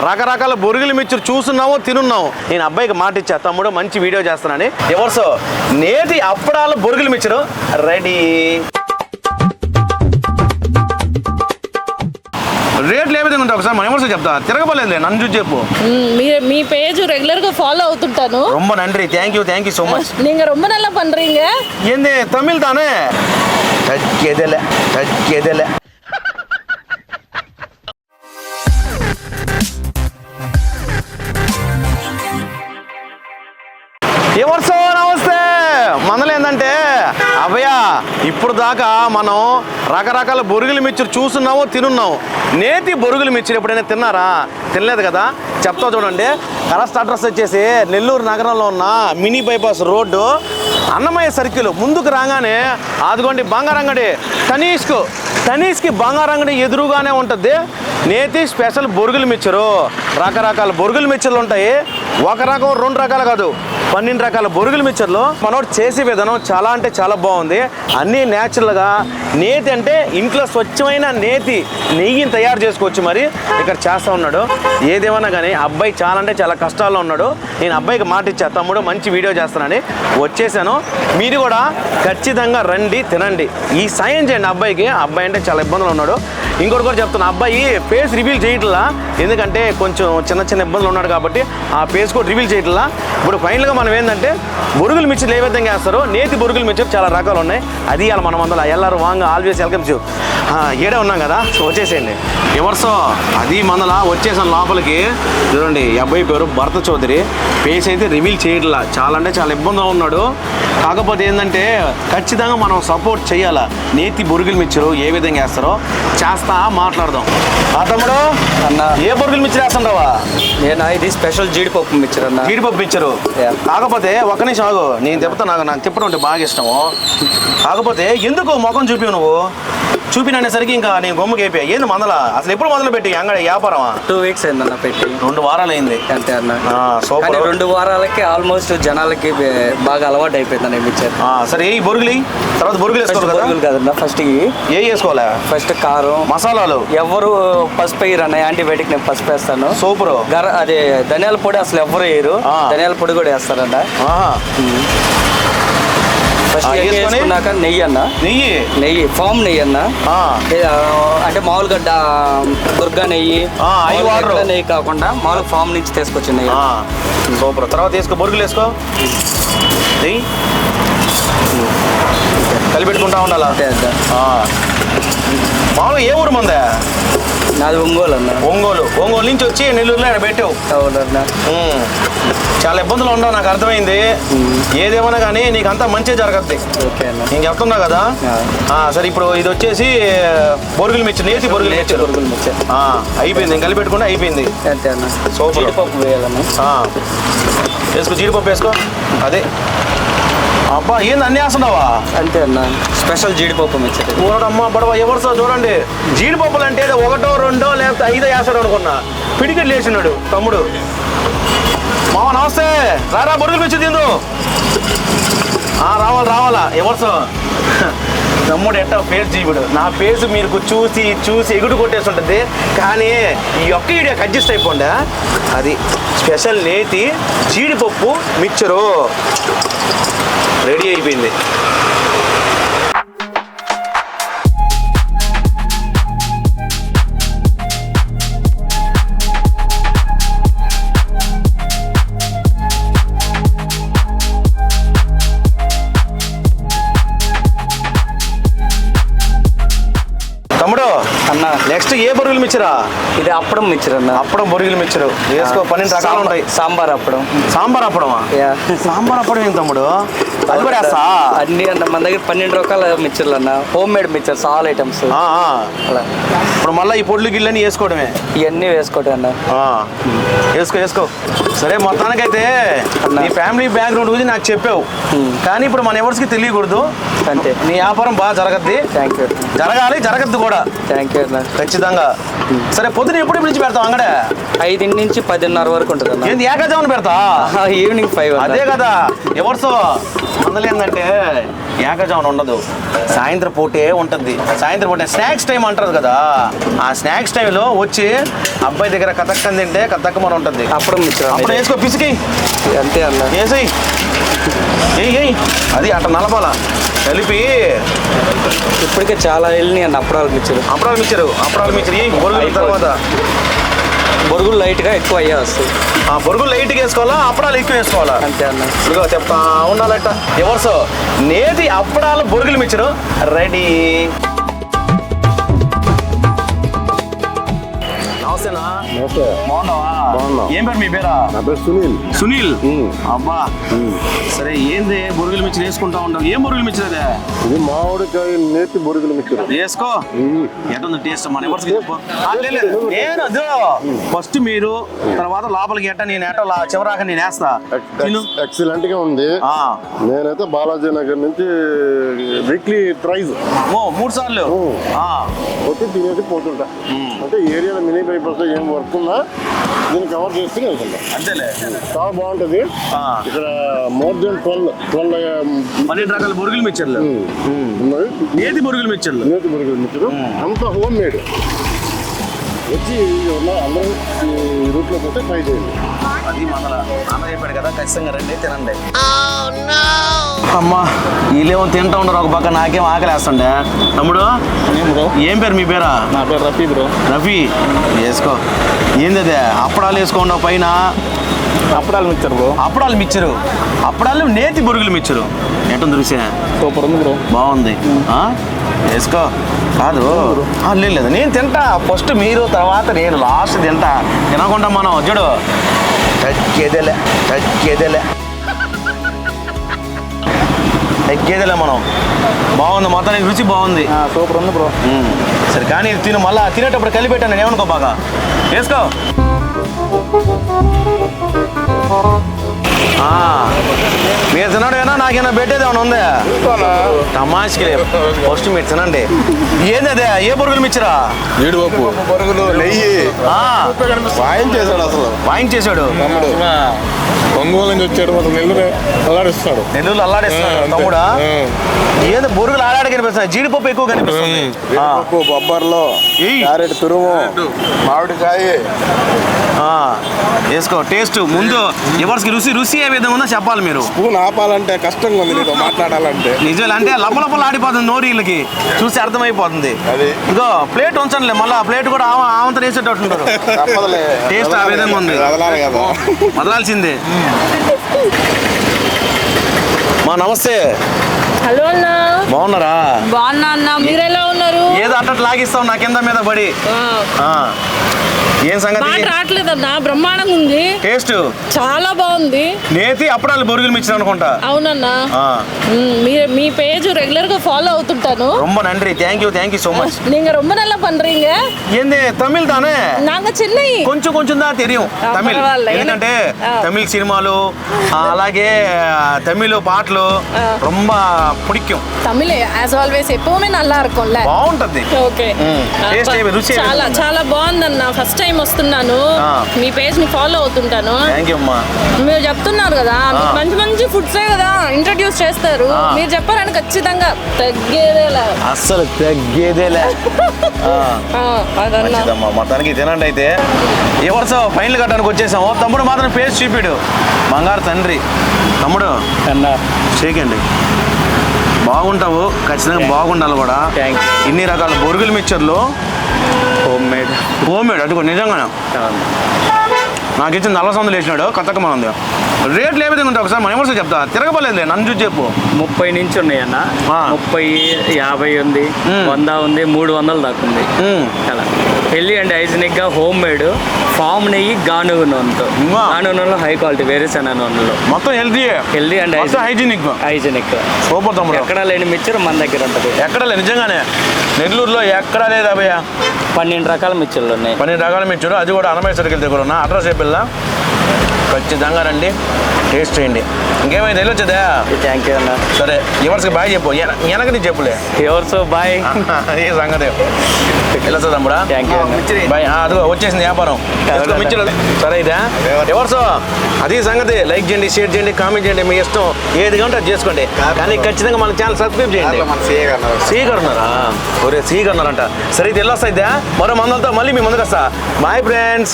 రకరకాల బొరుగులు మిక్చర్ చూస్తున్నాము తినున్నాము నేను అబ్బాయికి మాట ఇచ్చా తమ్ముడు మంచి వీడియో చేస్తానని ఎవరు నేతి అప్పడాల బొరుగులు మిక్చరు రెడీ రేట్లు ఏ విధంగా ఉంటాయి ఒకసారి మన ఎవరు చెప్తా తిరగబోలేదు నన్ను చూసి చెప్పు ம், మీ మీ பேஜ் ரெகுலருக்கு ஃபாலோ అవుతుంటాను ரொம்ப நன்றி தேங்க்யூ தேங்க்யூ సో మచ్ நீங்க ரொம்ப நல்லா பண்றீங்க ఏంది తమిళ్ తానే తగ్గేదలే తగ్గేదలే ఎవరిసో నమస్తే. మనలో ఏంటంటే అభయ ఇప్పుడు దాకా మనం రకరకాల బొరుగులు మిక్చర్ చూస్తున్నాము తినున్నాము. నేతి బొరుగుల మిక్చర్ ఎప్పుడైనా తిన్నారా? తినలేదు కదా? చెప్తా చూడండి. కరెక్ట్ అడ్రస్ వచ్చేసి నెల్లూరు నగరంలో ఉన్న mini bypass road Annamayya circle. ముందుకు రాగానే అదిగోండి బంగారంగడి తనీష్కు తనీష్కి బంగారంగడి ఎదురుగానే ఉంటుంది నేతి స్పెషల్ బొరుగులు మిక్చరు రకరకాల బొరుగులు మిక్చర్లు ఉంటాయి. ఒక రకం రెండు రకాలు కాదు పన్నెండు రకాల బొరుగుల మిక్చర్లో. మనోడు చేసే విధానం చాలా అంటే చాలా బాగుంది. అన్నీ న్యాచురల్గా నేతి అంటే ఇంట్లో స్వచ్ఛమైన నేతి నెయ్యిని తయారు చేసుకోవచ్చు మరి. ఇక్కడ చేస్తూ ఉన్నాడు. ఏదేమన్నా కానీ అబ్బాయి చాలా అంటే చాలా కష్టాల్లో ఉన్నాడు. నేను అబ్బాయికి మాట ఇచ్చా తమ్ముడు మంచి వీడియో చేస్తానని వచ్చేసాను. మీరు కూడా ఖచ్చితంగా రండి తినండి. ఈ సాయం చేయండి అబ్బాయికి. అబ్బాయి అంటే చాలా ఇబ్బందులు ఉన్నాడు. ఇంకోటి కూడా చెప్తున్నా అబ్బాయి ఫేస్ రివీల్ చేయట్లా. ఎందుకంటే కొంచెం చిన్న చిన్న ఇబ్బందులు ఉన్నాడు కాబట్టి ఆ ఫేస్ కూడా రివీల్ చేయట్లా. ఇప్పుడు ఫైనల్గా మనం ఏంటంటే బొరుగులు మిర్చిలు ఏ విధంగా వేస్తారో నేతి బొరుగులు మిర్చి చాలా రకాలు ఉన్నాయి. అది ఇవాళ మనం అందులో ఎల్లారు వాంగ్ ఆల్వేస్ వెల్కమ్స్ ఏడే ఉన్నాం కదా సో వచ్చేసేయండి. ఎవరిసో? అది మనలా వచ్చేసాను లోపలికి. చూడండి అబ్బాయి పేరు భరత చౌదరి. ఫేస్ అయితే రివీల్ చేయట్లా. చాలా అంటే చాలా ఇబ్బందిగా ఉన్నాడు. కాకపోతే ఏంటంటే ఖచ్చితంగా మనం సపోర్ట్ చేయాలా? నేతి బొరుగులు మిచ్చరు ఏ విధంగా వేస్తారో? చేస్తా మాట్లాడదాం. ఆ తమ్ముడు అన్న. ఏ బొరుగులు మిచ్చరు వేస్తుంటావా నేను? ఇది స్పెషల్ జీడిపప్పు మిక్చర్ అన్న. జీడిపప్పు మిచ్చరు. కాకపోతే ఒక నిమిషం ఆగు. నేను చెప్తా నాకు నాకు తిప్పడం అంటే బాగా ఇష్టము. కాకపోతే ఎందుకు ముఖం చూపి నువ్వు? చూపిననేసరికి ఇంకా నేను గొమ్మకి అయిపోయా. ఏంది మందల? అసలు ఎప్పుడు మొదలు పెట్టి అంగడి వ్యాపారమా? టూ వీక్స్ అయిందన్న పెట్టి. రెండు వారాలు అయింది అంతే అన్న. సూపర్. రెండు వారాలకి ఆల్మోస్ట్ జనాలకి బాగా అలవాటు అయిపోయింది అన్న ఆ, సరే ఏ బొరుగులి? తర్వాత బొరుగులు వేసుకోవాలి కదా? బొరుగులు కదన్న ఫస్ట్ ఏ వేసుకోవాలా? ఫస్ట్ కారం. మసాలాలు? ఎవరు పసుపు వేయరు అన్న యాంటీబయాటిక్ నేను పసుపు వేస్తాను. సూపర్. గర అదే ధనియాల పొడి అసలు ఎవరు వేయరు. ధనియాల పొడి కూడా వేస్తారన్న. వేసుకున్నాక నెయ్యి అన్న. నెయ్యి? నెయ్యి ఫామ్ నెయ్యి అన్న. అంటే మామూలుగా దుర్గా నెయ్యి నెయ్యి కాకుండా మామూలుగా ఫామ్ నుంచి తీసుకొచ్చిన నెయ్యి. సూపర్. తర్వాత వేసుకో బొరుగులు వేసుకో. నెయ్యి? కలిపెట్టుకుంటా ఉండాలా. మామూలుగా ఏ ఊరు మందే? నాది ఒంగోలు అన్న. ఒంగోలు. ఒంగోలు నుంచి వచ్చి నెల్లూరులో ఇక్కడ పెట్టావు. అవునన్న. చాలా ఇబ్బందులు ఉండవు నాకు అర్థమైంది. ఏదేమన్నా కానీ నీకు అంతా మంచి జరగద్ది. ఓకే అన్న. నేను చెప్తున్నా కదా సరే ఇప్పుడు ఇది వచ్చేసి బొరుగులు మిర్చి నేతి బొరుగులు మిర్చి. పురుగులు మిక్చర్ అయిపోయింది. ఇంకా కలిపెట్టుకుంటే అయిపోయింది. అంతే అన్న. సూపర్. జీడిపప్పు వేయాలన్న. వేసుకో జీడిపప్పు వేసుకో. అదే. అబ్బా ఏంది అన్నీ వేస్తున్నావా? అంతే అన్న. స్పెషల్ జీడిపప్పు మిక్చర్. ఊరడమ్మ బడవ ఎవరితో చూడండి. జీడిపప్పులు అంటే ఒకటో రెండో లేకపోతే ఐదో వేస్తాడు అనుకున్నా. పిడికెట్లు వేసినాడు తమ్ముడు. మామ నమస్తే. రారా బొరుగులు మిర్చి తిందు. ఆ, రావాలి రావాలా ఎవరితో? తమ్ముడు ఎట్ట ఫేస్ జీవుడు. నా ఫేస్ మీరు చూసి చూసి ఎగుడు కొట్టేసి ఉంటుంది కానీ ఈ ఒక్క వీడియో అడ్జస్ట్ అయిపోండి? అది స్పెషల్ నేతి జీడిపప్పు మిక్చరు. రెడీ అయిపోయింది. నెక్స్ట్ ఏ బొరుగులు మిచ్చరా ఇది అప్పడం మిక్చర్ అన్న. అప్పడం బొరుగులు మిచ్చరు వేసుకో పన్నెండు రకాలు ఉంటాయి. సాంబార్ అప్పడం. సాంబార్ అప్పడమా? యా. సాంబార్ అప్పడం ఏం తమ్ముడు? అది కూడా వేస్తా అన్ని అన్న మన దగ్గర పన్నెండు రకాల మిక్చర్లు అన్న. Home made mixtures all items ఆ, ఆ. అలా. ఇప్పుడు మళ్ళీ ఈ పొడ్లు గిళ్ళని వేసుకోవడమే. ఇవన్నీ వేసుకోవటం అన్న. ఆ. వేసుకో వేసుకో. సరే మొత్తానికైతే అన్న. నీ ఫ్యామిలీ బ్యాక్గ్రౌండ్ గురించి నాకు చెప్పావు. కానీ ఇప్పుడు మన ఎవరికి తెలియకూడదు. అంతే. నీ వ్యాపారం బాగా జరగద్ది. థ్యాంక్ యూ జరగాలి జరగద్దు కూడా. థ్యాంక్ యూ అన్న. ఖచ్చితంగా. సరే పొద్దున ఎప్పుడు నుంచి పెడతావు అంగడే? ఐదింటి నుంచి పదిన్నర వరకు ఉంటుంది అన్న ఏంది ఏకాజామున పెడతా ఈవినింగ్ ఫైవ్ అదే కదా. ఎవరితో? మందలు ఏంటంటే ఏకజామున ఉండదు. సాయంత్రం పూటే ఉంటుంది. సాయంత్రం పూట స్నాక్స్ టైం అంటారు కదా. ఆ స్నాక్స్ టైంలో వచ్చి అబ్బాయి దగ్గర కథక్కని తింటే కథక్కమని ఉంటుంది. అప్పుడు అప్పుడు వేసుకో పిసికి. అంతే అన్న. వేసేయి ఏయ్ అది అట్ట నలపాల. కలిపి. ఇప్పటికే చాలా వెళ్ళినాయి అన్న అప్పుడాలు మిక్చర్ అప్పడాలు మిచ్చరు అప్పడాలు మిచ్చరు తర్వాత. బొరుగులు లైట్గా ఎక్కువ అయ్యే వస్తాయి. ఆ బొరుగులు లైట్గా వేసుకోవాలా? అప్పడాలు ఎక్కువ వేసుకోవాలా? అంతే అన్న. ఇదిగో చెప్తా ఉండాలట. ఎవరు నేతి అప్పడాలు బొరుగులు మిచ్చరు రెడీ. నమస్తేనా? నమస్తే. బాగున్నావా? బాగున్నా. ఏం పేరు మీ పేరా? నా పేరు సునీల్. సునీల్. అబ్బా. సరే ఏంది? బొరుగులు మిచ్చరు వేసుకుంటా ఉంటావు. ఏం బొరుగులు మిచ్చరు అదే ఇది మామిడికాయ నేతి బొరుగులు మిక్చర్ వేసుకో. ఎట్టుంది టేస్ట్? మన ఎవరికి. నేను ఫస్ట్ మీరు తర్వాత లోపలికి ఎట్ట నేను ఎట్ట చివరాక నేను వేస్తా. ఎక్సలెంట్గా ఉంది. నేనైతే బాలాజీ నగర్ నుంచి వీక్లీ ప్రైజ్. ఓ మూడు సార్లు. వచ్చి తినేసి పోతుంటా. అంటే ఏరియాలో మినీ బైపాస్ ఏం వర్క్ ఉన్నా దీన్ని కవర్ చేసుకుని వెళ్తుంటా. అంతేలే. చాలా బాగుంటది. ఇక్కడ మోర్ దెన్ ట్వెల్వ్ ట్వెల్వ్ పన్నెండు రకాల బొరుగులు మిచ్చర్లు. నేతి బొరుగులు మిచ్చర్లు? నేతి బొరుగులు మిక్చర్ అంతా హోమ్ మేడ్. వచ్చి అందరూ రూట్లో పోతే ట్రై చేయండి. అది మన నాన్న చెప్పాడు కదా ఖచ్చితంగా రండి తినండి. అమ్మా వీళ్ళేమో తింటా ఉండరు ఒక పక్క నాకేం ఆకలేస్తుండే. తమ్ముడు ఏం పేరు మీ పేరా? నా పేరు రఫీ బ్రో. రఫీ. వేసుకో. ఏంది అదే అప్పడాలు వేసుకోండి పైన. అప్పుడాలు మిక్చర్ బ్రో. అప్పడాలు మిచ్చరు అప్పడాలు నేతి బొరుగులు మిచ్చరు ఎట్టుంది రుచి? సూపర్ ఉంది బ్రో. బాగుంది. ఆ? వేసుకో. కాదు. ఆ, లేదు లేదు. నేను తింటా. ఫస్ట్ మీరు తర్వాత నేను లాస్ట్ తింటా. తినకుండా మనం చూడు. తగ్గేదేలే తగ్గేదేలే. తగ్గేదేలే మనం. బాగుంది మొత్తానికి రుచి బాగుంది. సూపర్ ఉంది బ్రో. సరే కానీ ఇది తిను మళ్ళా తినేటప్పుడు కలిపెట్టాను నేను ఏమనుకో బాగా. వేసుకో. మీరు తినడేనా నాకేనా పెట్టేది ఏమైనా ఉందా? తమాష్కి ఫస్ట్ మీరు తినండి. ఏంది అదే ఏ బొరుగులు మిచ్చరా? జీడిపప్పు. బొరుగులు నెయ్యి. వాయించేశాడు అసలు. వాయించేశాడు తమ్ముడు. ఒంగోలు నుంచి వచ్చాడు నెల్లూరు అల్లాడిస్తాడు. నెల్లూరు అంతే. తమ్ముడా. ఏంది బొరుగులు ఆడాడ కనిపిస్తున్నాయి? జీడిపప్పు ఎక్కువ కనిపిస్తుంది. బొబ్బర్లో. క్యారెట్ తురుము మామిడికాయ. వేసుకో టేస్ట్ ముందు ఎవరికి రుచి రుచి ఏ విధంగా ఉందో చెప్పాలి మీరు. స్పూన్ ఆపాలంటే కష్టంగా ఉంది నీతో మాట్లాడాలంటే. నిజాలు అంటే లప్పలప్పలు ఆడిపోతుంది నోరు వీళ్ళకి చూసి అర్థమైపోతుంది. అది. ఇగో ప్లేట్ ఉంచండిలే మళ్ళీ ఆ ప్లేట్ కూడా ఆవ- ఆవంత వేసేటట్టుంటారు టేస్ట్ ఆ విధంగా ఉంది. వదలాల్సిందే. మా నమస్తే. హలో అన్న. బాగున్నారా? బాగున్నా అన్న. మీరు ఎలా ఉన్నారు? ఏదో అట్టట్లు లాగిస్తావు నా కింద మీద పడి. ఏం సంగతి? రావట్లేదు అన్న బ్రహ్మాండంగా ఉంది. టేస్ట్. చాలా బాగుంది. నేతి అప్పడాలు బొరుగులు మిచ్చిన అనుకుంటా అవునన్నా మీ మీ పేరు ரெகுலர்గా ஃபாலோ அவுத்துட்டானு ரொம்ப நன்றி. Thank you thank you so much நீங்க ரொம்ப நல்லா பண்றீங்க. ఏంది తమిళ్ తానే நாங்க சென்னை. కొంచెం కొంచెం దా తెలియం తమిళ్ సినిమాలు అలాగే తమిళ్ పాటలు రొమ్మ పుడిక్యం தமிழ் యాజ్ ఆల్వేస్ எப்பவுமே நல்லா இருக்கும்ல? రుచి చాలా చాలా బాగుందన్న ఫస్ట్ టైం వస్తున్నాను మీ పేజ్ని ఫాలో అవుతుంటాను యూ అమ్మా మీరు చెప్తున్నారు కదా మంచి మంచి ఫుడ్సే కదా ఇంట్రడ్యూస్ చేస్తారు. మీరు చెప్పారని తగ్గేదేలా. అస్సలు తగ్గేదేలే. ఆ, ఆ, అదన్నా. మంచిదమ్మా మొత్తానికి తినండి అయితే. ఎవరు సో ఫైనల్ కట్టడానికి వచ్చేసాము. తమ్ముడు మాత్రం పేస్ట్ చూపిడు. బంగారు తండ్రి. తమ్ముడు అన్న. చేయకండి. బాగుంటావు ఖచ్చితంగా బాగుండాలి కూడా. ఇన్ని రకాల బొరుగులు మిక్చర్లు హోమ్ మేడ్ హోమ్ మేడ్ అటుకో నిజంగానే నాకు ఇచ్చిన నల్ల సందులు వేసినాడు కథకమా ఉంది. రేట్లు ఏ విధంగా ఉంటాయి ఒకసారి మన ఎవరు చెప్తా. తిరగబలేదులే నన్ను చూసి చెప్పు. ముప్పై నుంచి ఉన్నాయి అన్న. ముప్పై యాభై ఉంది. వంద ఉంది మూడు వందలు దాకా ఉంది. అలా. హెల్దీ అండ్ హైజీనిక్గా హోమ్ మేడ్ ఫామ్ నెయ్యి గానుగు నూనెతో నూనెలో హై క్వాలిటీ వేరుశెనగ నూనెలో మొత్తం healthy healthy and hygienic hygienic super తమ్ముడు. ఎక్కడ లేని మిక్చర్ మన దగ్గర ఉంటుంది. ఎక్కడ లేదు నిజంగానే. నెల్లూరులో ఎక్కడా లేదు అభయ పన్నెండు రకాల మిక్చర్లు ఉన్నాయి. పన్నెండు రకాల మిక్చర్ అది కూడా అన్నమయ్య సర్కిల్ దగ్గర ఉన్న. అడ్రస్ చెప్పిల్లా? ఖచ్చితంగా రండి. టేస్ట్ చేయండి. ఇంకేమైతే వెళ్ళొచ్చదా థ్యాంక్ యూ అన్న. సరే ఎవరికి బాయ్ చెప్పు. వెనకటి చెప్పులే. ఎవరితో బాయ్. ఏ సంగతి. వెళ్ళొచ్చా తమ్ముడా? థ్యాంక్ యూ అన్న. బాయ్ ఆ, అదిగో వచ్చేసింది వ్యాపారం. సరే ఇదా? ఎవరు? అది సంగతి. లైక్ చేయండి షేర్ చేయండి కామెంట్ చేయండి. మీ ఇష్టం ఏది కావాలంటే అది చేసుకోండి. కానీ ఖచ్చితంగా మన ఛానల్ సబ్స్క్రైబ్ చేయండి. సీగర్ ఉన్నారా. ఒరే సీగర్ ఉన్నారంట. సరే ఇది వెళ్ళొస్తా ఇద్దా మరో మందలతో మళ్ళీ మీ ముందుకు వస్తా. Bye friends